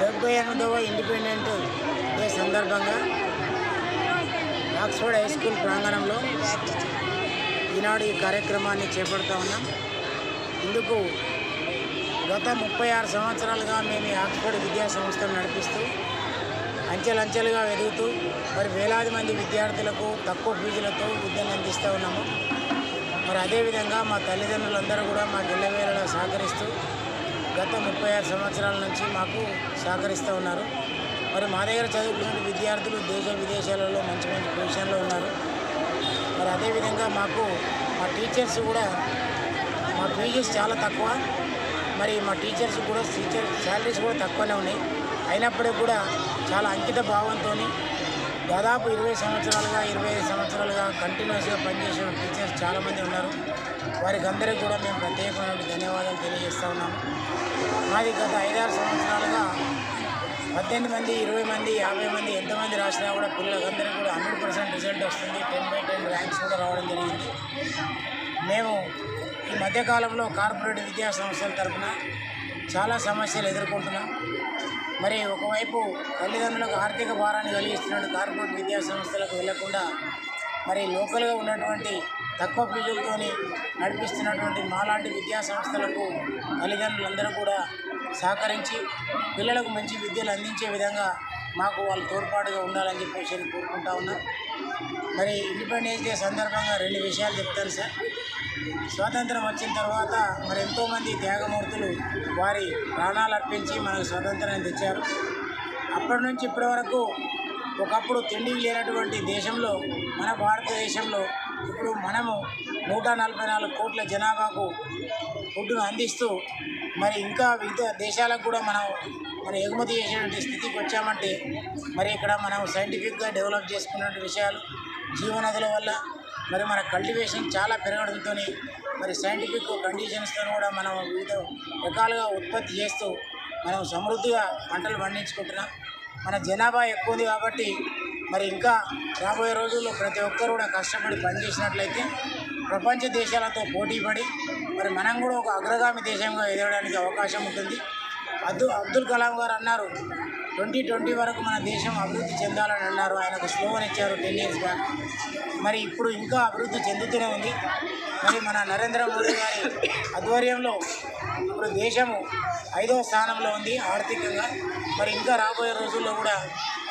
డెబ్బై ఎనిమిదవ independent day సందర్భంగా ఆక్స్ఫర్డ్ హై స్కూల్ ప్రాంగణంలో ఈనాడు ఈ కార్యక్రమాన్ని చేపడుతూ ఉన్నాం. ఇందుకు గత ముప్పై ఆరు సంవత్సరాలుగా మేము ఆక్స్ఫర్డ్ విద్యా సంస్థను నడిపిస్తూ అంచెలంచెలుగా ఎదుగుతూ మరి వేలాది మంది విద్యార్థులకు తక్కువ ఫీజులతో విద్యను అందిస్తూ ఉన్నాము. మరి అదేవిధంగా మా తల్లిదండ్రులందరూ కూడా మాకు గిల్లవేళలో సహకరిస్తూ గత ముప్పై ఆరు సంవత్సరాల నుంచి మాకు సహకరిస్తూ ఉన్నారు. మరి మా దగ్గర చదువుకున్న విద్యార్థులు దేశ విదేశాలలో మంచి మంచి పొజిషన్లో ఉన్నారు. మరి అదేవిధంగా మాకు మా టీచర్స్ కూడా మా ఫీజెస్ చాలా తక్కువ. మరి మా టీచర్స్ కూడా టీచర్ శాలరీస్ కూడా తక్కువనే ఉన్నాయి. అయినప్పటికీ కూడా చాలా అంకిత భావంతో దాదాపు ఇరవై సంవత్సరాలుగా ఇరవై ఐదు సంవత్సరాలుగా కంటిన్యూస్గా పనిచేసిన టీచర్స్ చాలామంది ఉన్నారు. వారికి అందరికీ కూడా మేము ప్రత్యేకమైన ధన్యవాదాలు తెలియజేస్తూ ఉన్నాము మాది గత ఐదారు సంవత్సరాలుగా పద్దెనిమిది మంది ఇరవై మంది యాభై మంది ఎంతమంది రాసినా కూడా పిల్లలందరికీ కూడా హండ్రెడ్ పర్సెంట్ రిజల్ట్ వస్తుంది. టెన్ బై టెన్ ర్యాంక్స్ కూడా రావడం జరిగింది. మేము ఈ మధ్యకాలంలో కార్పొరేట్ విద్యా సంస్థల తరఫున చాలా సమస్యలు ఎదుర్కొంటున్నాం. మరి ఒకవైపు తల్లిదండ్రులకు ఆర్థిక భారాన్ని కలిగిస్తున్న కార్పొరేట్ విద్యా సంస్థలకు వెళ్ళకుండా మరి లోకల్గా ఉన్నటువంటి తక్కువ ఫీజులతో నడిపిస్తున్నటువంటి మాలాంటి విద్యా సంస్థలకు తల్లిదండ్రులందరూ కూడా సహకరించి పిల్లలకు మంచి విద్యలు అందించే విధంగా మాకు వాళ్ళు తోడ్పాటుగా ఉండాలని చెప్పేసి నేను కోరుకుంటా ఉన్నాం. మరి ఇండిపెండెన్స్ డే సందర్భంగా రెండు విషయాలు చెప్తాను సార్. స్వాతంత్రం వచ్చిన తర్వాత మరి ఎంతోమంది త్యాగమూర్తులు వారి ప్రాణాలు అర్పించి మనకు స్వాతంత్రాన్ని తెచ్చారు. అప్పటి నుంచి ఇప్పటి వరకు ఒకప్పుడు తిండి లేనటువంటి దేశంలో మన భారతదేశంలో ఇప్పుడు మనము నూట నలభై నాలుగు కోట్ల జనాభాకు ఫుడ్ను అందిస్తూ మరి ఇంకా వివిధ దేశాలకు కూడా మనం మరి ఎగుమతి చేసేటువంటి స్థితికి వచ్చామంటే మరి ఇక్కడ మనం సైంటిఫిక్గా డెవలప్ చేసుకున్నటువంటి విషయాలు జీవనదుల వల్ల మరి మన కల్టివేషన్ చాలా పెరగడంతో మరి సైంటిఫిక్ కండిషన్స్తో కూడా మనం వివిధ రకాలుగా ఉత్పత్తి చేస్తూ మనం సమృద్ధిగా పంటలు పండించుకుంటున్నాం. మన జనాభా ఎక్కువ ఉంది కాబట్టి మరి ఇంకా రాబోయే రోజుల్లో ప్రతి ఒక్కరు కూడా కష్టపడి పనిచేసినట్లయితే ప్రపంచ దేశాలతో పోటీపడి మరి మనం కూడా ఒక అగ్రగామి దేశంగా ఎదగడానికి అవకాశం ఉంటుంది. అబ్దు అబ్దుల్ కలాం గారు అన్నారు ట్వంటీ ట్వంటీ వరకు మన దేశం అభివృద్ధి చెందాలని అన్నారు. ఆయనకు స్లోగన్ ఇచ్చారు టెన్ ఇయర్స్ బ్యాక్ మరి ఇప్పుడు ఇంకా అభివృద్ధి చెందుతూనే ఉంది. మరి మన నరేంద్ర మోడీ గారి ఆధ్వర్యంలో ఇప్పుడు దేశము ఐదవ స్థానంలో ఉంది ఆర్థికంగా. మరి ఇంకా రాబోయే రోజుల్లో కూడా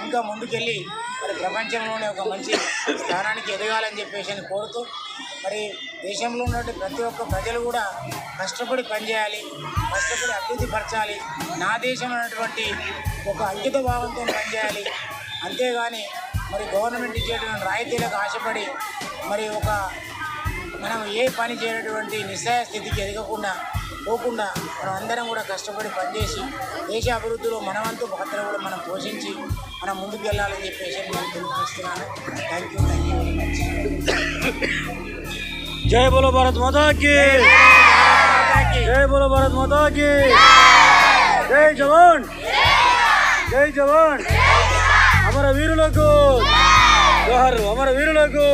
ఇంకా ముందుకెళ్ళి మరి ప్రపంచంలోనే ఒక మంచి స్థానానికి ఎదగాలని చెప్పేసి అని కోరుతూ మరి దేశంలో ఉన్నటువంటి ప్రతి ఒక్క ప్రజలు కూడా కష్టపడి పనిచేయాలి కష్టపడి అభివృద్ధి పరచాలి నా దేశం అనేటువంటి ఒక అంకిత భావంతో పనిచేయాలి. అంతేగాని మరి గవర్నమెంట్ ఇచ్చేటువంటి రాయితీలకు ఆశపడి మరి ఒక మనం ఏ పని చేయనటువంటి నిస్సహాయ స్థితికి ఎదగకుండా పోకుండా మనం అందరం కూడా కష్టపడి పనిచేసి దేశ అభివృద్ధిలో మనవంతు పాత్ర కూడా మనం పోషించి మనం ముందుకు వెళ్ళాలని చెప్పేసి నేను తెలియజేస్తున్నాను. Thank you thank you very much జై బోలో భారత్ మాతాకి. జై బోలో భారత్ మాతాకి. జై జవాన్. జై జవాన్. అమర వీరులకు జోహర్ అమర వీరులకు